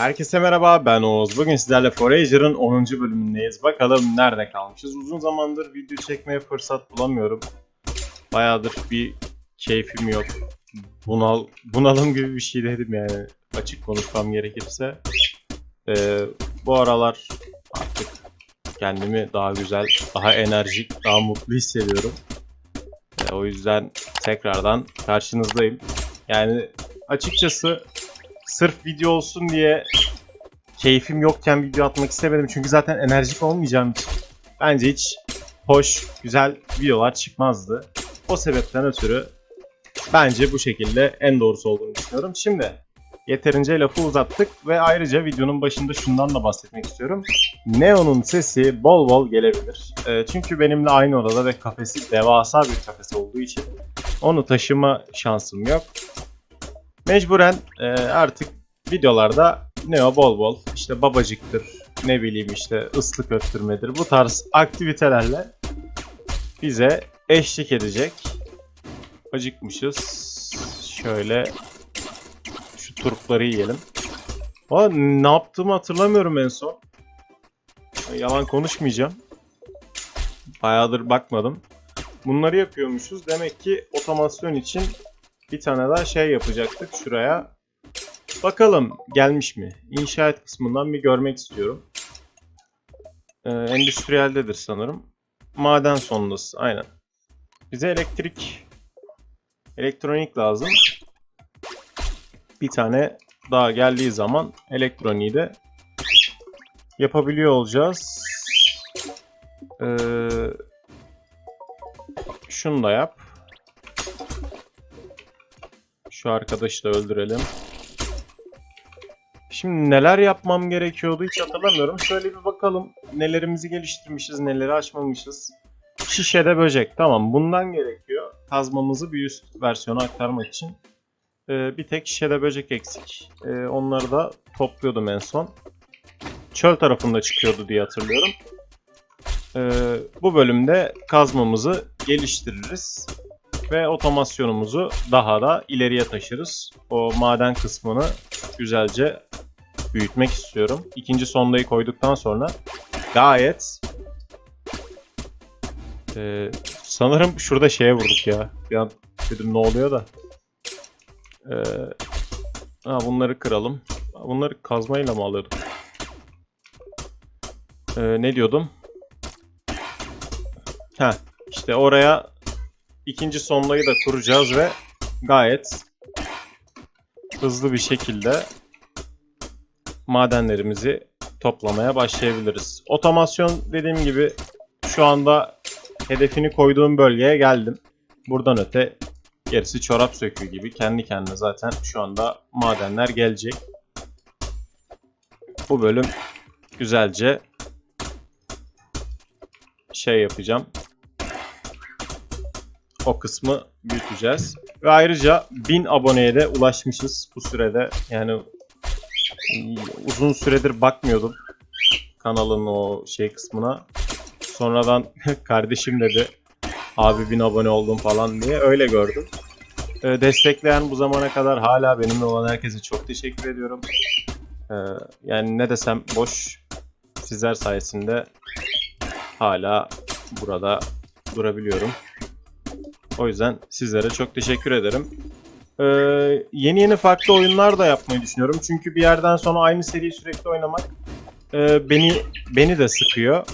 Herkese merhaba ben Oğuz. Bugün sizlerle Forager'ın 10. bölümündeyiz. Bakalım nerede kalmışız. Uzun zamandır video çekmeye fırsat bulamıyorum. Bayağıdır bir keyfim yok. Bunal, bunalım gibi bir şey dedim yani açık konuşmam gerekirse. Ee, bu aralar artık kendimi daha güzel, daha enerjik, daha mutlu hissediyorum. Ee, o yüzden tekrardan karşınızdayım. Yani açıkçası sırf video olsun diye keyfim yokken video atmak istemedim. Çünkü zaten enerjik olmayacağım için bence hiç hoş, güzel videolar çıkmazdı. O sebepten ötürü bence bu şekilde en doğrusu olduğunu düşünüyorum. Şimdi yeterince lafı uzattık ve ayrıca videonun başında şundan da bahsetmek istiyorum. Neon'un sesi bol bol gelebilir. Ee, çünkü benimle aynı odada ve kafesi devasa bir kafesi olduğu için onu taşıma şansım yok. Mecburen e, artık videolarda Neo bol bol işte babacıktır ne bileyim işte ıslık öttürmedir bu tarz aktivitelerle bize eşlik edecek. Acıkmışız. Şöyle şu turpları yiyelim. Aa, ne yaptığımı hatırlamıyorum en son. Yalan konuşmayacağım. Bayağıdır bakmadım. Bunları yapıyormuşuz. Demek ki otomasyon için bir tane daha şey yapacaktık şuraya. Bakalım gelmiş mi? İnşaat kısmından bir görmek istiyorum. Ee, endüstriyeldedir sanırım. Maden sondası aynen. Bize elektrik elektronik lazım. Bir tane daha geldiği zaman elektroniği de yapabiliyor olacağız. Ee, şunu da yap. Şu arkadaşı da öldürelim. Şimdi neler yapmam gerekiyordu hiç hatırlamıyorum. Şöyle bir bakalım nelerimizi geliştirmişiz, neleri açmamışız. Şişede böcek. Tamam bundan gerekiyor. Kazmamızı bir üst versiyona aktarmak için. Ee, bir tek şişede böcek eksik. Ee, onları da topluyordum en son. Çöl tarafında çıkıyordu diye hatırlıyorum. Ee, bu bölümde kazmamızı geliştiririz ve otomasyonumuzu daha da ileriye taşırız. O maden kısmını güzelce büyütmek istiyorum. İkinci sondayı koyduktan sonra gayet Ee, sanırım şurada şeye vurduk ya. Bir an dedim ne oluyor da. Ee, ha, bunları kıralım. Bunları kazmayla mı alıyorduk? Ee, ne diyordum? Ha, işte oraya ikinci sondayı da kuracağız ve gayet hızlı bir şekilde madenlerimizi toplamaya başlayabiliriz. Otomasyon dediğim gibi şu anda hedefini koyduğum bölgeye geldim. Buradan öte gerisi çorap söküğü gibi kendi kendine zaten şu anda madenler gelecek. Bu bölüm güzelce şey yapacağım o kısmı büyüteceğiz. Ve ayrıca 1000 aboneye de ulaşmışız bu sürede. Yani uzun süredir bakmıyordum kanalın o şey kısmına. Sonradan kardeşim dedi abi 1000 abone oldum falan diye öyle gördüm. Destekleyen bu zamana kadar hala benimle olan herkese çok teşekkür ediyorum. Yani ne desem boş sizler sayesinde hala burada durabiliyorum. O yüzden sizlere çok teşekkür ederim. Ee, yeni yeni farklı oyunlar da yapmayı düşünüyorum. Çünkü bir yerden sonra aynı seriyi sürekli oynamak e, beni beni de sıkıyor.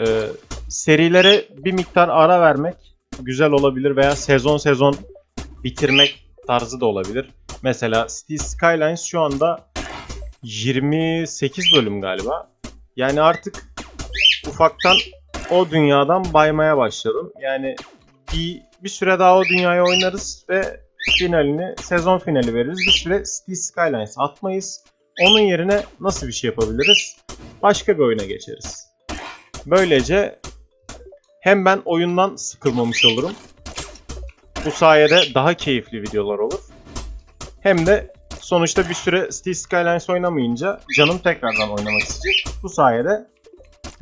Ee, serilere bir miktar ara vermek güzel olabilir veya sezon sezon bitirmek tarzı da olabilir. Mesela Cities Skylines şu anda 28 bölüm galiba. Yani artık ufaktan o dünyadan baymaya başladım. Yani bir, bir süre daha o dünyayı oynarız ve finalini, sezon finali veririz. Bir süre Cities Skylines atmayız. Onun yerine nasıl bir şey yapabiliriz? Başka bir oyuna geçeriz. Böylece hem ben oyundan sıkılmamış olurum. Bu sayede daha keyifli videolar olur. Hem de sonuçta bir süre Cities Skylines oynamayınca canım tekrardan oynamak isteyecek. Bu sayede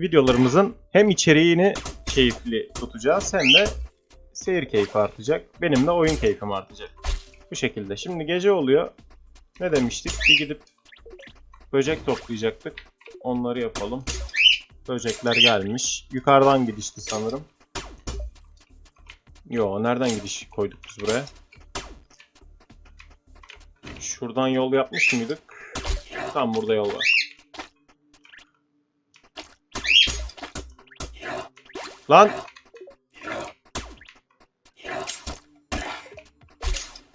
videolarımızın hem içeriğini keyifli tutacağız hem de seyir keyfi artacak. Benim de oyun keyfim artacak. Bu şekilde. Şimdi gece oluyor. Ne demiştik? Bir gidip Böcek toplayacaktık. Onları yapalım. Böcekler gelmiş. Yukarıdan gidişti sanırım. Yo nereden gidiş koyduk biz buraya? Şuradan yol yapmış mıydık? Tam burada yol var. Lan!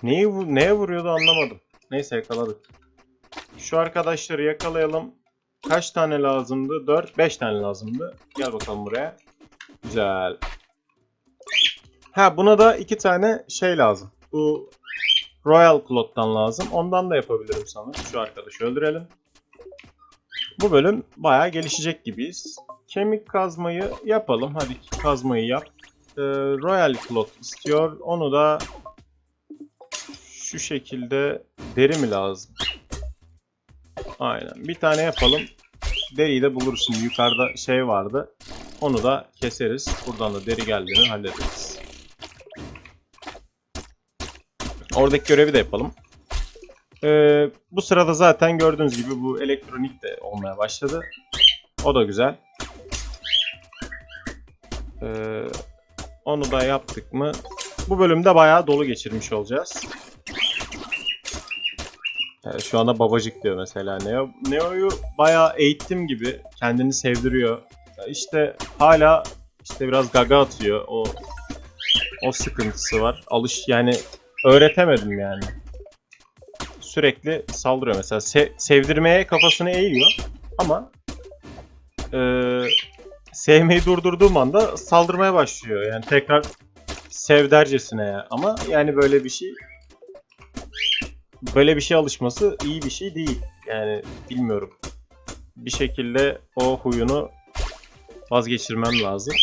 Neyi neye vuruyordu anlamadım. Neyse yakaladık. Şu arkadaşları yakalayalım. Kaç tane lazımdı? 4, 5 tane lazımdı. Gel bakalım buraya. Güzel. Ha buna da iki tane şey lazım. Bu Royal Cloth'tan lazım. Ondan da yapabilirim sanırım. Şu arkadaşı öldürelim. Bu bölüm bayağı gelişecek gibiyiz. Kemik kazmayı yapalım. Hadi kazmayı yap. Ee, Royal Cloth istiyor. Onu da şu şekilde deri mi lazım? Aynen. Bir tane yapalım. Deriyi de şimdi. Yukarıda şey vardı. Onu da keseriz. Buradan da deri geldiğini hallederiz. Oradaki görevi de yapalım. Ee, bu sırada zaten gördüğünüz gibi bu elektronik de olmaya başladı. O da güzel. Ee, onu da yaptık mı? Bu bölümde bayağı dolu geçirmiş olacağız. Evet, şu anda babacık diyor mesela Neo. Neo'yu bayağı eğittim gibi. Kendini sevdiriyor. İşte hala işte biraz gaga atıyor. O o sıkıntısı var. Alış yani öğretemedim yani. Sürekli saldırıyor mesela. Se- sevdirmeye kafasını eğiyor ama eee, sevmeyi durdurduğum anda saldırmaya başlıyor. Yani tekrar sev dercesine ya. Ama yani böyle bir şey böyle bir şey alışması iyi bir şey değil. Yani bilmiyorum. Bir şekilde o huyunu vazgeçirmem lazım.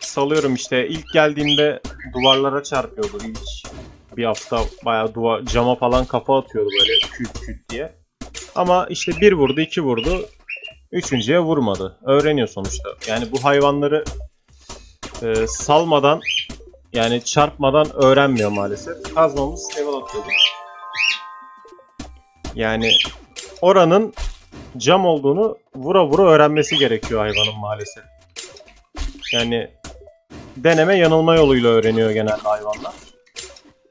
Salıyorum işte ilk geldiğimde duvarlara çarpıyordu ilk bir hafta bayağı duvar cama falan kafa atıyordu böyle küt küt diye. Ama işte bir vurdu, iki vurdu. Üçüncüye vurmadı. Öğreniyor sonuçta. Yani bu hayvanları e, salmadan yani çarpmadan öğrenmiyor maalesef. Kazmamız level atıyordu. Yani oranın cam olduğunu vura vura öğrenmesi gerekiyor hayvanın maalesef. Yani deneme yanılma yoluyla öğreniyor genelde hayvanlar.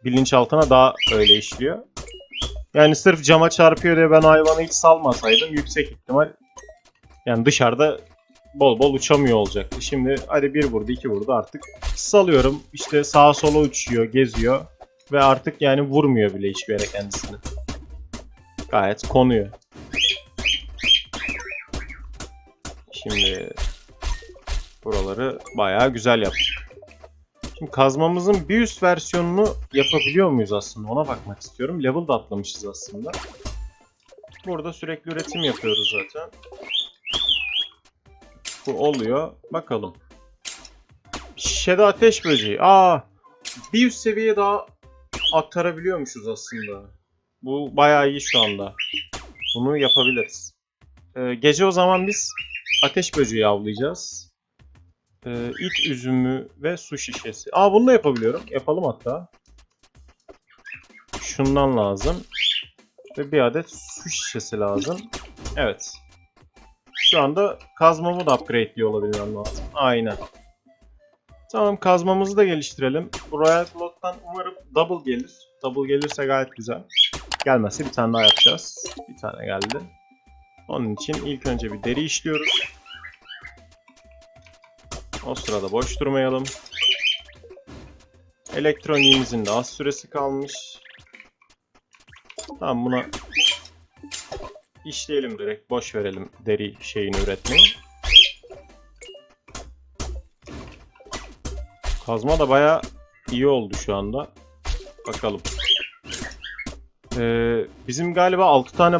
Bilinçaltına daha öyle işliyor. Yani sırf cama çarpıyor diye ben hayvanı hiç salmasaydım yüksek ihtimal yani dışarıda bol bol uçamıyor olacaktı. Şimdi hadi bir vurdu iki vurdu artık salıyorum. İşte sağa sola uçuyor, geziyor ve artık yani vurmuyor bile hiçbir yere kendisini. Gayet konuyor. Şimdi buraları bayağı güzel yaptık. Şimdi kazmamızın bir üst versiyonunu yapabiliyor muyuz aslında ona bakmak istiyorum. Level da atlamışız aslında. Burada sürekli üretim yapıyoruz zaten. Bu oluyor. Bakalım. Şişede ateş böceği. Aa, bir üst seviyeye daha aktarabiliyormuşuz aslında. Bu bayağı iyi şu anda. Bunu yapabiliriz. Ee, gece o zaman biz ateş böceği avlayacağız. Ee, it üzümü ve su şişesi. Aa bunu da yapabiliyorum. Yapalım hatta. Şundan lazım. Ve bir adet su şişesi lazım. Evet. Şu anda kazmamı da upgrade'liyor olabilmem lazım. Aynen. Tamam kazmamızı da geliştirelim. Royal Cloth'tan umarım double gelir. Double gelirse gayet güzel. Gelmezse bir tane daha yapacağız. Bir tane geldi. Onun için ilk önce bir deri işliyoruz. O sırada boş durmayalım. Elektroniğimizin de az süresi kalmış. Tamam buna işleyelim direkt. Boş verelim deri şeyini üretmeyi. Kazma da baya iyi oldu şu anda. Bakalım. Ee, bizim galiba 6 tane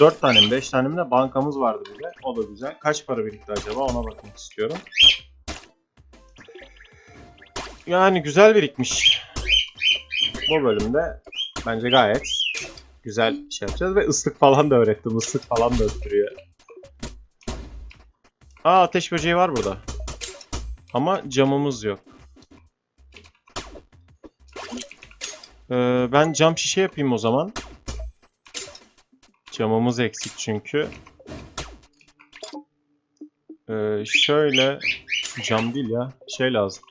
4 tane mi 5 tane mi de bankamız vardı bir de. O da güzel. Kaç para birikti acaba ona bakmak istiyorum. Yani güzel birikmiş. Bu bölümde bence gayet güzel şey yapacağız ve ıslık falan da öğrettim. Islık falan da öttürüyor. Aa ateş böceği var burada. Ama camımız yok. Ee, ben cam şişe yapayım o zaman. Camımız eksik çünkü. Ee, şöyle cam değil ya. Şey lazım.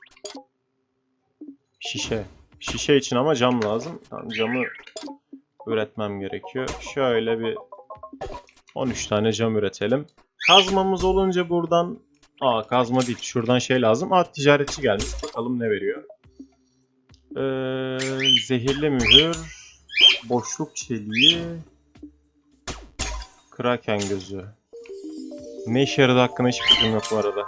Şişe. Şişe için ama cam lazım. Tamam, camı üretmem gerekiyor. Şöyle bir 13 tane cam üretelim. Kazmamız olunca buradan Aa kazma değil. Şuradan şey lazım. Aa ticaretçi gelmiş. Bakalım ne veriyor. Ee, zehirli mühür. Boşluk çeliği. Kraken gözü. Ne işe yaradı hakkında hiçbir fikrim yok bu arada.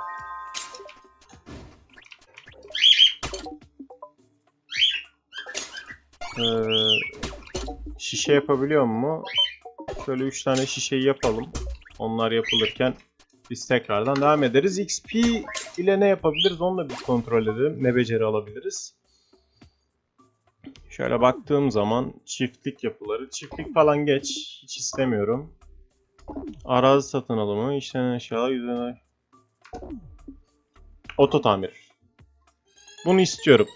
Ee, şişe yapabiliyor mu? Şöyle 3 tane şişeyi yapalım. Onlar yapılırken biz tekrardan devam ederiz. XP ile ne yapabiliriz onu da bir kontrol edelim. Ne beceri alabiliriz? Şöyle baktığım zaman çiftlik yapıları. Çiftlik falan geç. Hiç istemiyorum. Arazi satın alımı, işlenen eşyalar, yüzden Oto tamir. Bunu istiyorum.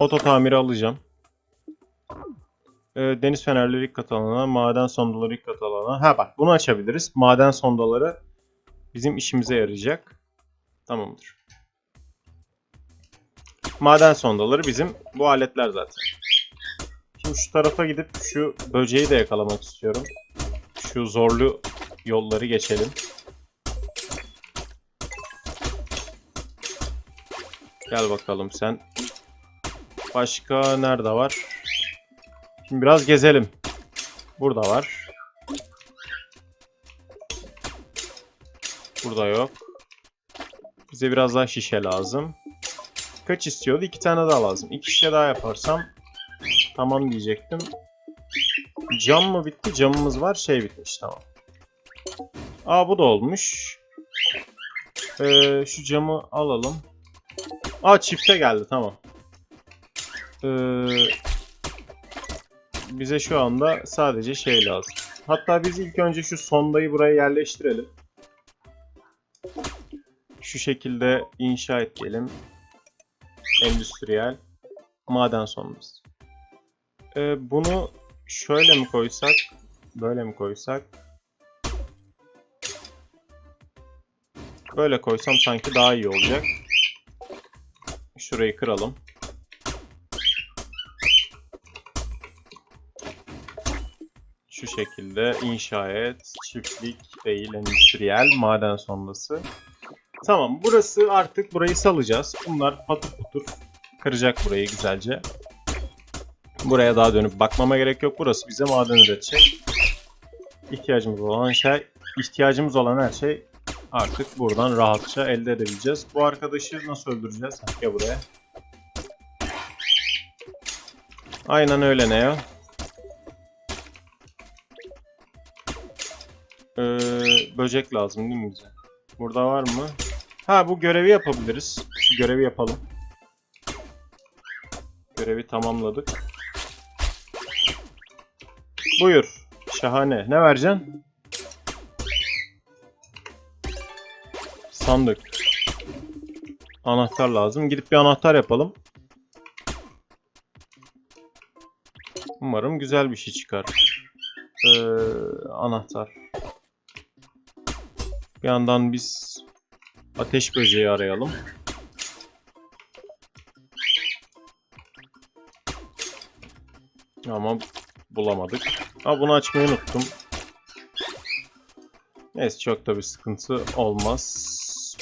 Oto tamiri alacağım. Ee, deniz fenerleri ilk kat alana, maden sondaları ilk kat alana. Ha bak bunu açabiliriz. Maden sondaları bizim işimize yarayacak. Tamamdır. Maden sondaları bizim bu aletler zaten. Şimdi şu tarafa gidip şu böceği de yakalamak istiyorum. Şu zorlu yolları geçelim. Gel bakalım sen. Başka nerede var? Şimdi biraz gezelim. Burada var. Burada yok. Bize biraz daha şişe lazım. Kaç istiyordu? İki tane daha lazım. İki şişe daha yaparsam tamam diyecektim. Cam mı bitti? Camımız var. Şey bitmiş. Tamam. Aa bu da olmuş. Ee, şu camı alalım. Aa çifte geldi. Tamam. Ee, bize şu anda sadece şey lazım. Hatta biz ilk önce şu sondayı buraya yerleştirelim. Şu şekilde inşa edelim. Endüstriyel maden sondası. Ee, bunu şöyle mi koysak, böyle mi koysak? Böyle koysam sanki daha iyi olacak. Şurayı kıralım. Şu şekilde inşa et, çiftlik değil, endüstriyel maden sondası. Tamam, burası artık burayı salacağız. Bunlar patır putur kıracak burayı güzelce. Buraya daha dönüp bakmama gerek yok. Burası bize maden üretecek. İhtiyacımız olan şey, ihtiyacımız olan her şey artık buradan rahatça elde edebileceğiz. Bu arkadaşı nasıl öldüreceğiz? Gel buraya. Aynen öyle ne ya? Ee, böcek lazım değil mi bize? Burada var mı? Ha bu görevi yapabiliriz. Şu görevi yapalım. Görevi tamamladık. Buyur. Şahane. Ne vereceksin? Sandık. Anahtar lazım. Gidip bir anahtar yapalım. Umarım güzel bir şey çıkar. Ee, anahtar. Bir yandan biz ateş böceği arayalım. Ama bulamadık. Ha bunu açmayı unuttum. Neyse çok da bir sıkıntı olmaz.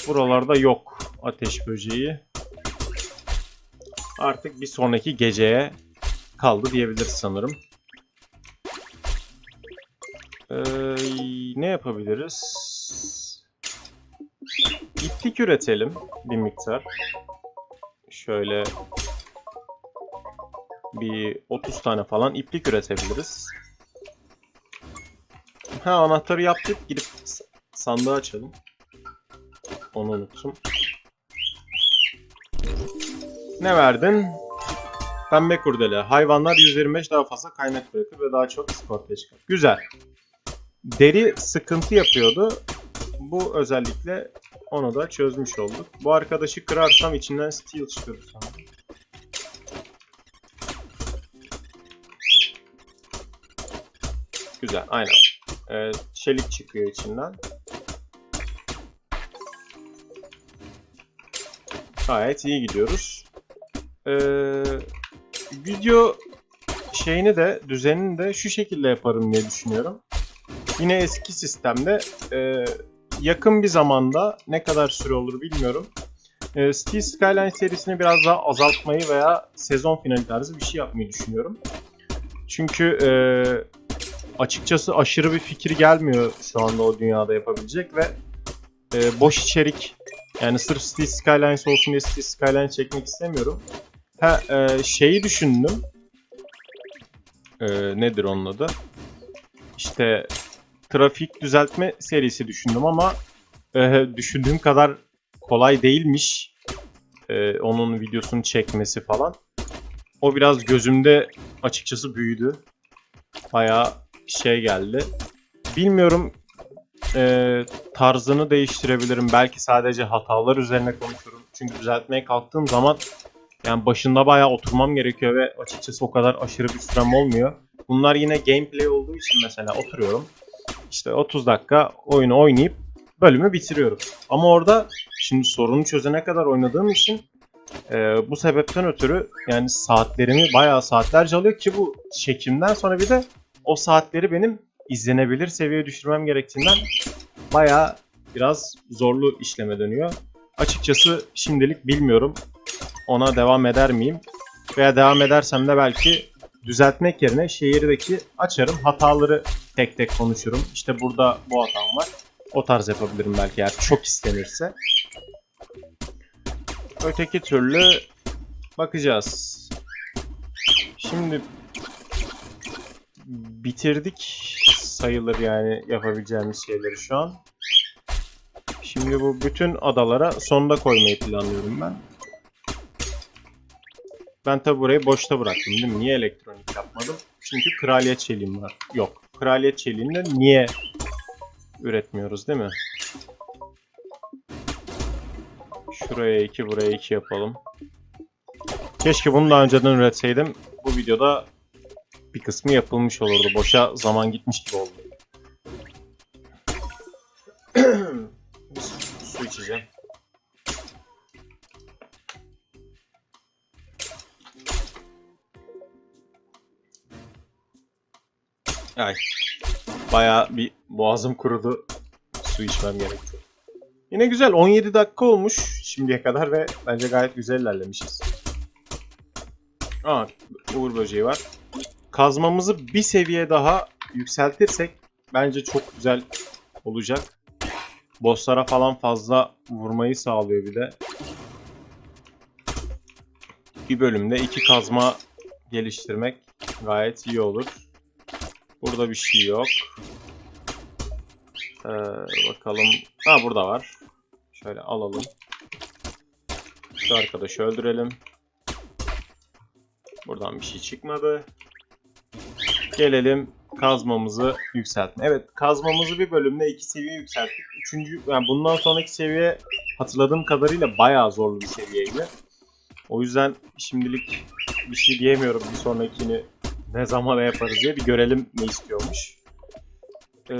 Buralarda yok ateş böceği. Artık bir sonraki geceye kaldı diyebiliriz sanırım. Ee, ne yapabiliriz? İplik üretelim bir miktar. Şöyle bir 30 tane falan iplik üretebiliriz. Ha anahtarı yaptık. Gidip sandığı açalım. Onu unuttum. Ne verdin? Pembe kurdele. Hayvanlar 125 daha fazla kaynak bırakır ve daha çok skor ortaya çıkar. Güzel. Deri sıkıntı yapıyordu. Bu özellikle onu da çözmüş olduk. Bu arkadaşı kırarsam içinden steel çıkıyor. Güzel, aynen. Ee, çelik çıkıyor içinden. Gayet iyi gidiyoruz. Ee, video şeyini de düzenini de şu şekilde yaparım diye düşünüyorum. Yine eski sistemde e, yakın bir zamanda ne kadar süre olur bilmiyorum. E, Steel Skyline serisini biraz daha azaltmayı veya sezon finali tarzı bir şey yapmayı düşünüyorum. Çünkü e, açıkçası aşırı bir fikir gelmiyor şu anda o dünyada yapabilecek ve e, boş içerik yani sırf Steel Skylines olsun diye Steel Skyline çekmek istemiyorum. Ha e, şeyi düşündüm. E, nedir onun adı? İşte trafik düzeltme serisi düşündüm ama e, düşündüğüm kadar kolay değilmiş. E, onun videosunu çekmesi falan. O biraz gözümde açıkçası büyüdü. Bayağı şey geldi. Bilmiyorum e, tarzını değiştirebilirim. Belki sadece hatalar üzerine konuşurum. Çünkü düzeltmeye kalktığım zaman yani başında bayağı oturmam gerekiyor ve açıkçası o kadar aşırı bir sürem olmuyor. Bunlar yine gameplay olduğu için mesela oturuyorum. İşte 30 dakika oyunu oynayıp bölümü bitiriyorum. Ama orada şimdi sorunu çözene kadar oynadığım için e, bu sebepten ötürü yani saatlerimi bayağı saatlerce alıyor ki bu çekimden sonra bir de o saatleri benim izlenebilir seviyeye düşürmem gerektiğinden bayağı biraz zorlu işleme dönüyor. Açıkçası şimdilik bilmiyorum ona devam eder miyim? Veya devam edersem de belki düzeltmek yerine şehirdeki açarım hataları tek tek konuşurum. İşte burada bu hatam var. O tarz yapabilirim belki eğer çok istenirse. Öteki türlü bakacağız. Şimdi bitirdik sayılır yani yapabileceğimiz şeyleri şu an. Şimdi bu bütün adalara sonda koymayı planlıyorum ben. Ben tabi burayı boşta bıraktım değil mi? Niye elektronik yapmadım? Çünkü kraliyet çeliğim var. Yok. Kraliyet çeliğini de niye üretmiyoruz değil mi? Şuraya 2, buraya 2 yapalım. Keşke bunu daha önceden üretseydim. Bu videoda bir kısmı yapılmış olurdu. Boşa zaman gitmiş gibi oldu. Boğazım kurudu. Su içmem gerekti. Yine güzel. 17 dakika olmuş şimdiye kadar ve bence gayet güzel ilerlemişiz. Aa, uğur böceği var. Kazmamızı bir seviye daha yükseltirsek bence çok güzel olacak. Bosslara falan fazla vurmayı sağlıyor bir de. Bir bölümde iki kazma geliştirmek gayet iyi olur. Burada bir şey yok. Ee, bakalım. Ha burada var. Şöyle alalım. Şu arkadaşı öldürelim. Buradan bir şey çıkmadı. Gelelim kazmamızı yükseltme. Evet kazmamızı bir bölümde iki seviye yükselttik. Üçüncü, yani bundan sonraki seviye hatırladığım kadarıyla bayağı zorlu bir seviyeydi. O yüzden şimdilik bir şey diyemiyorum bir sonrakini ne zaman yaparız diye bir görelim ne istiyormuş. Ee,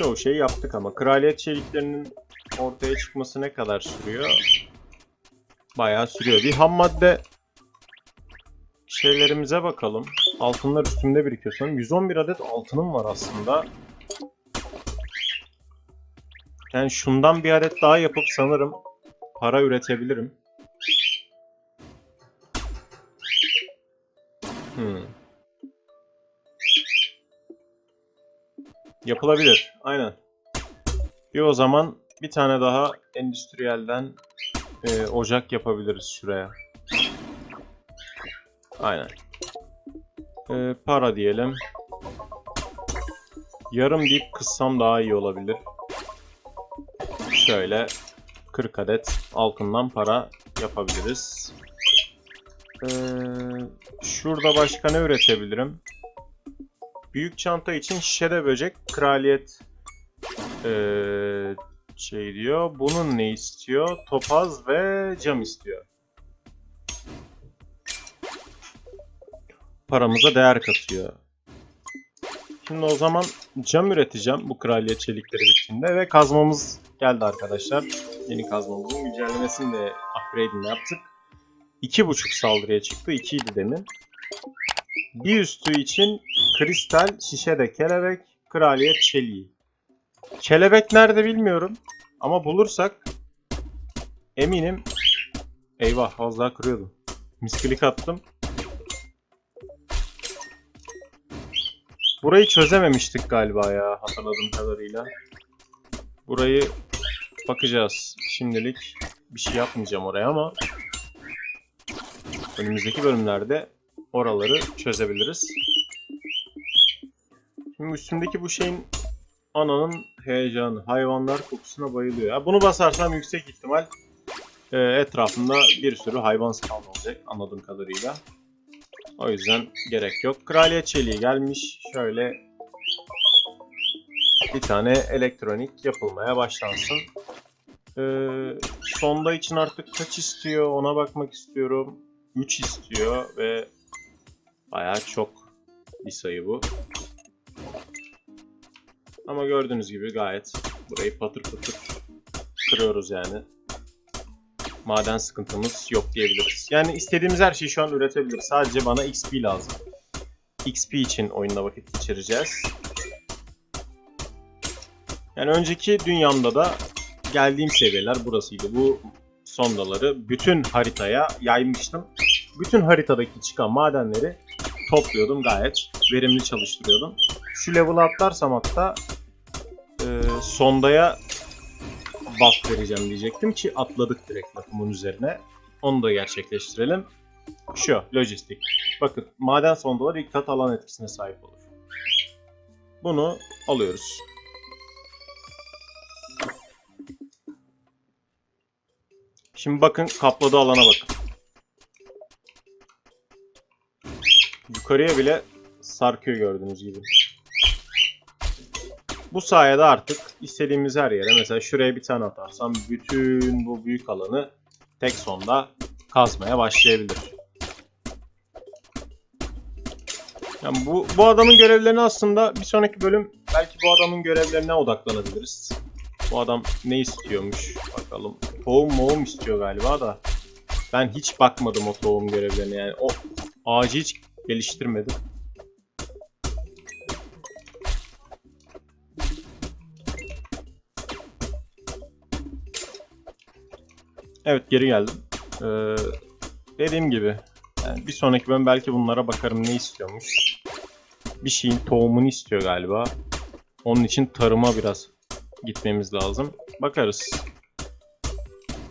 çoğu şeyi yaptık ama kraliyet çeliklerinin ortaya çıkması ne kadar sürüyor? Bayağı sürüyor. Bir ham madde şeylerimize bakalım. Altınlar üstümde birikiyor sanırım. 111 adet altınım var aslında. Yani şundan bir adet daha yapıp sanırım para üretebilirim. Yapılabilir. Aynen. Bir o zaman bir tane daha endüstriyelden e, ocak yapabiliriz şuraya. Aynen. E, para diyelim. Yarım deyip kıssam daha iyi olabilir. Şöyle 40 adet altından para yapabiliriz. Ee, şurada başka ne üretebilirim? Büyük çanta için şişede böcek kraliyet ee, şey diyor. Bunun ne istiyor? Topaz ve cam istiyor. paramıza değer katıyor. Şimdi o zaman cam üreteceğim bu kraliyet çelikleri bittiğinde ve kazmamız geldi arkadaşlar. Yeni kazmamızın güncellemesini de upgrade'ini yaptık. 2.5 saldırıya çıktı. 2 idi demin. Bir üstü için kristal, şişe de kelebek, kraliyet çeliği. Kelebek nerede bilmiyorum. Ama bulursak eminim. Eyvah az daha kırıyordum. Miskilik attım. Burayı çözememiştik galiba ya hatırladığım kadarıyla. Burayı bakacağız. Şimdilik bir şey yapmayacağım oraya ama önümüzdeki bölümlerde oraları çözebiliriz. Şimdi üstümdeki bu şeyin ananın heyecanı. Hayvanlar kokusuna bayılıyor. Bunu basarsam yüksek ihtimal e, etrafında bir sürü hayvan spawn olacak anladığım kadarıyla. O yüzden gerek yok. Kraliyet çeliği gelmiş. Şöyle bir tane elektronik yapılmaya başlansın. Ee, sonda için artık kaç istiyor ona bakmak istiyorum. 3 istiyor ve bayağı çok bir sayı bu. Ama gördüğünüz gibi gayet burayı patır patır kırıyoruz yani. Maden sıkıntımız yok diyebiliriz. Yani istediğimiz her şeyi şu an üretebiliriz. Sadece bana XP lazım. XP için oyunda vakit geçireceğiz. Yani önceki dünyamda da geldiğim seviyeler burasıydı. Bu sondaları bütün haritaya yaymıştım. Bütün haritadaki çıkan madenleri topluyordum. Gayet verimli çalıştırıyordum. Şu level'ı atlarsam hatta sondaya buff vereceğim diyecektim ki atladık direkt lafımın üzerine. Onu da gerçekleştirelim. Şu, lojistik. Bakın, maden sondalar ilk kat alan etkisine sahip olur. Bunu alıyoruz. Şimdi bakın kapladığı alana bakın. Yukarıya bile sarkıyor gördüğünüz gibi. Bu sayede artık istediğimiz her yere mesela şuraya bir tane atarsam bütün bu büyük alanı tek sonda kazmaya başlayabilir. Yani bu, bu adamın görevlerini aslında bir sonraki bölüm belki bu adamın görevlerine odaklanabiliriz. Bu adam ne istiyormuş bakalım. Tohum moğum istiyor galiba da. Ben hiç bakmadım o tohum görevlerine yani. O ağacı hiç geliştirmedim. Evet geri geldim. Ee, dediğim gibi yani bir sonraki bölüm belki bunlara bakarım ne istiyormuş. Bir şeyin tohumunu istiyor galiba. Onun için tarıma biraz gitmemiz lazım. Bakarız.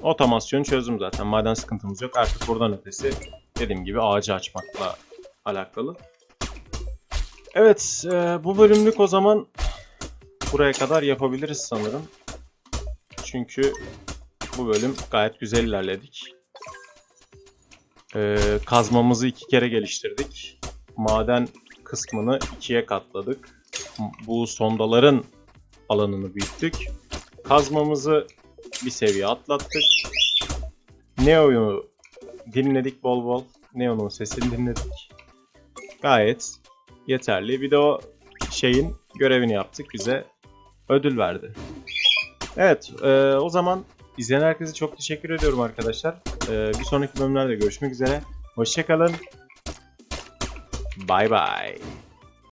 Otomasyonu çözdüm zaten. Maden sıkıntımız yok. Artık buradan ötesi dediğim gibi ağacı açmakla alakalı. Evet, e, bu bölümlük o zaman buraya kadar yapabiliriz sanırım. Çünkü bu bölüm gayet güzel ilerledik. Ee, kazmamızı iki kere geliştirdik. Maden kısmını ikiye katladık. Bu sondaların alanını büyüttük. Kazmamızı bir seviye atlattık. Neo'yu dinledik bol bol. Neo'nun sesini dinledik. Gayet yeterli. Bir de o şeyin görevini yaptık. Bize ödül verdi. Evet, e, o zaman izleyen herkese çok teşekkür ediyorum arkadaşlar. E, bir sonraki bölümlerde görüşmek üzere. Hoşçakalın. Bye bye.